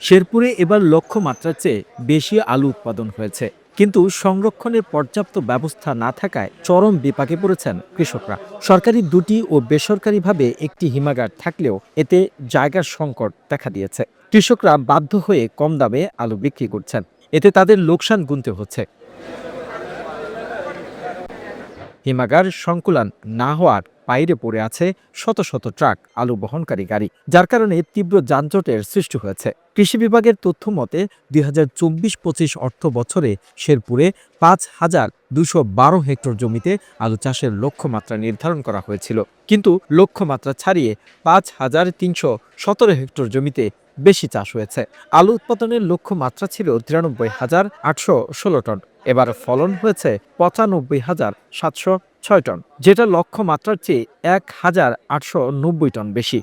শেরপুরে এবার লক্ষ্যমাত্রার চেয়ে বেশি আলু উৎপাদন হয়েছে। কিন্তু সংরক্ষণের পর্যাপ্ত ব্যবস্থা না থাকায় চরম বিপাকে পড়েছেন কৃষকরা। সরকারি দুটি ও বেসরকারিভাবে একটি হিমাগার থাকলেও এতে জায়গার সংকট দেখা দিয়েছে। কৃষকরা বাধ্য হয়ে কম দামে আলু বিক্রি করছেন। এতে তাদের লোকসান গুনতে হচ্ছে। হিমাগার সংকুলান না হওয়ার বাইরে পড়ে আছে শত শত ট্রাক আলু বহনকারী গাড়ি, যার কারণে তীব্র যানজটের সৃষ্টি হয়েছে। কৃষি বিভাগের তথ্য মতে, দুই হাজার চব্বিশ পঁচিশ অর্থ বছরে শেরপুরে পাঁচ হাজার দুশো বারো হেক্টর জমিতে আলু চাষের লক্ষ্যমাত্রা নির্ধারণ করা হয়েছিল। কিন্তু লক্ষ্যমাত্রা ছাড়িয়ে পাঁচ হাজার তিনশো সতেরো হেক্টর জমিতে বেশি চাষ হয়েছে। আলু উৎপাদনের লক্ষ্যমাত্রা ছিল তিরানব্বই হাজার আটশো ষোলো টন। এবার ফলন হয়েছে পঁচানব্বই হাজার সাতশো ছয় টন, যেটা লক্ষ্যমাত্রার চেয়ে এক হাজার আটশো নব্বই টন বেশি।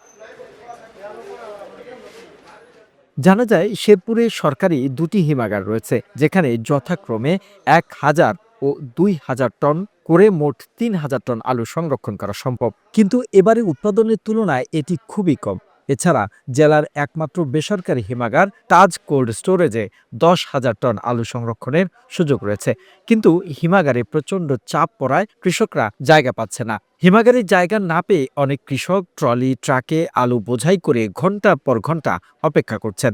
জানা যায়, শেরপুরে সরকারি দুটি হিমাগার রয়েছে, যেখানে যথাক্রমে এক হাজার ও দুই হাজার টন করে মোট তিন হাজার টন আলু সংরক্ষণ করা সম্ভব। কিন্তু এবারে উৎপাদনের তুলনায় এটি খুবই কম। এছাড়া জেলার একমাত্র বেসরকারি হিমাগার তাজ কোল্ড স্টোরেজে দশ হাজার টন আলু সংরক্ষণের সুযোগ রয়েছে। কিন্তু হিমাগারে প্রচণ্ড চাপ পড়ায় কৃষকরা জায়গা পাচ্ছে না। হিমাগারে জায়গা না পেয়ে অনেক কৃষক ট্রলি, ট্রাকে আলু বোঝাই করে ঘণ্টা পর ঘণ্টা অপেক্ষা করছেন।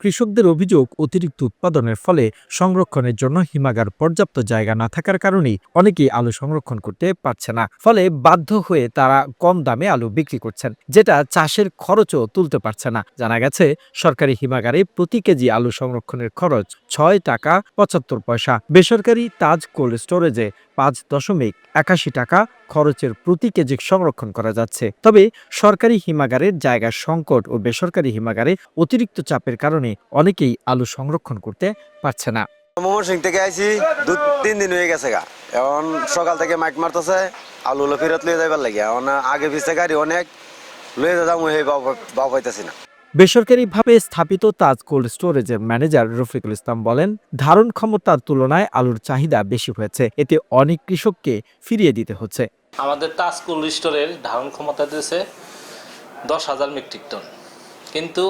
কৃষকদের অভিযোগ, অতিরিক্ত উৎপাদনের ফলে সংরক্ষণের জন্য হিমাগার পর্যাপ্ত জায়গা না থাকার কারণেই অনেকেই আলু সংরক্ষণ করতে পারছে না। ফলে বাধ্য হয়ে তারা কম দামে আলু বিক্রি করছেন, যেটা চাষের খরচও তুলতে পারছে না। জানা গেছে, সরকারি হিমাগারে প্রতি কেজি আলু সংরক্ষণের খরচ ছয় টাকা পঁচাত্তর পয়সা। বেসরকারি তাজ কোল্ড স্টোরেজে পাঁচ দশমিক একাশি টাকা খরচের প্রতি কেজি সংরক্ষণ করা যাচ্ছে। তবে সরকারি হিমাগারের জায়গার সংকট ও বেসরকারি হিমাগারে অতিরিক্ত চাপের কারণে অনেকেই আলু সংরক্ষণ করতে পারছে না। মোমন সিং থেকে আইছি দু তিন দিন হয়ে গেছে গা। এখন সকাল থেকে মাইক মারতেছে আলু হলো ফেরত লয়ে যাইবার লাগে এখন আগে পিছে গাড়ি অনেক লয়ে যাব সেই বাউ পাইতেছি না। বেসরকারিভাবে স্থাপিত তাজ কোল্ড স্টোরেজের ম্যানেজার রফিকুল ইসলাম বলেন ধারণ ক্ষমতার তুলনায় আলুর চাহিদা বেশি হয়েছে। এতে অনেক কৃষককে ফিরিয়ে দিতে হচ্ছে। আমাদের তাজ কোল্ড স্টোরের ধারণ ক্ষমতা দিয়েছে দশ হাজার মেট্রিক টন। কিন্তু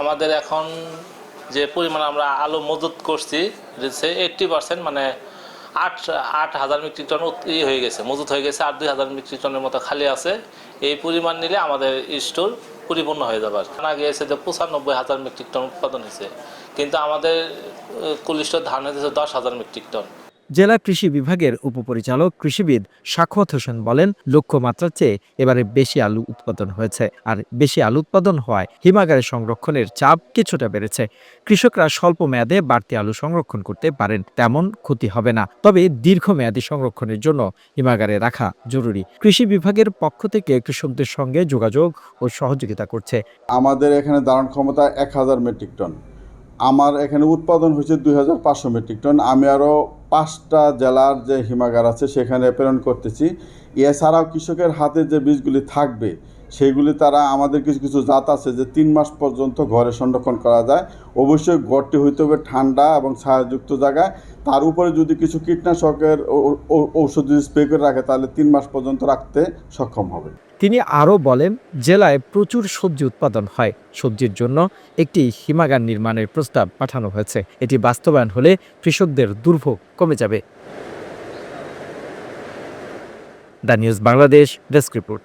আমাদের এখন যে পরিমাণ আমরা আলু মজুত করছি, দিচ্ছে এইট্টি পার্সেন্ট মানে আট আট হাজার মেট্রিক টন ই হয়ে গেছে, মজুত হয়ে গেছে, আর দুই হাজার মেট্রিক টনের মতো খালি আছে। এই পরিমাণ নিলে আমাদের স্টোর পরিপূর্ণ হয়ে যাবে। জানা গিয়েছে যে পঁচানব্বই হাজার মেট্রিক টন উৎপাদন হয়েছে। কিন্তু আমাদের কোল্ড স্টোর ধারণ হয়েছে দশ হাজার মেট্রিক টন। জেলা কৃষি বিভাগের উপপরিচালক কৃষিবিদ সাখওয়াত হোসেন বলেন, লক্ষ্যমাত্রার চেয়ে এবারে বেশি আলু উৎপাদন হয়েছে আর বেশি আলু উৎপাদন হওয়ায় হিমাগারে সংরক্ষণের চাপ কিছুটা বেড়েছে। কৃষকরা স্বল্প মেয়াদে বাড়তি আলু সংরক্ষণ করতে পারেন, তেমন ক্ষতি হবে না। তবে দীর্ঘমেয়াদী সংরক্ষণের জন্য হিমাগারে রাখা জরুরি। কৃষি বিভাগের পক্ষ থেকে কৃষকদের সঙ্গে যোগাযোগ ও সহযোগিতা করছে। আমাদের এখানে ধারণ ক্ষমতা এক হাজার মেট্রিক টন। আমার এখানে উৎপাদন হয়েছে দুই হাজার পাঁচশো মেট্রিক টন। আমি আরও পাঁচটা জেলার যে হিমাগার আছে সেখানে প্রেরণ করতেছি। এছাড়াও কৃষকের হাতে যে বীজগুলি থাকবে সেগুলি তারা আমাদের কিছু কিছু জাত আছে যে তিন মাস পর্যন্ত ঘরে সংরক্ষণ করা যায়। অবশ্যই ঘরটি হইতে হবে ঠান্ডা এবং ছায়াযুক্ত জায়গায়। তার উপরে যদি কিছু কীটনাশকের ঔষধ যদি স্প্রে করে রাখে, তাহলে তিন মাস পর্যন্ত রাখতে সক্ষম হবে। তিনি আরও বলেন, জেলায় প্রচুর সবজি উৎপাদন হয়। সবজির জন্য একটি হিমাগার নির্মাণের প্রস্তাব পাঠানো হয়েছে। এটি বাস্তবায়ন হলে কৃষকদের দুর্ভোগ কমে যাবে। The news Bangladesh desk report.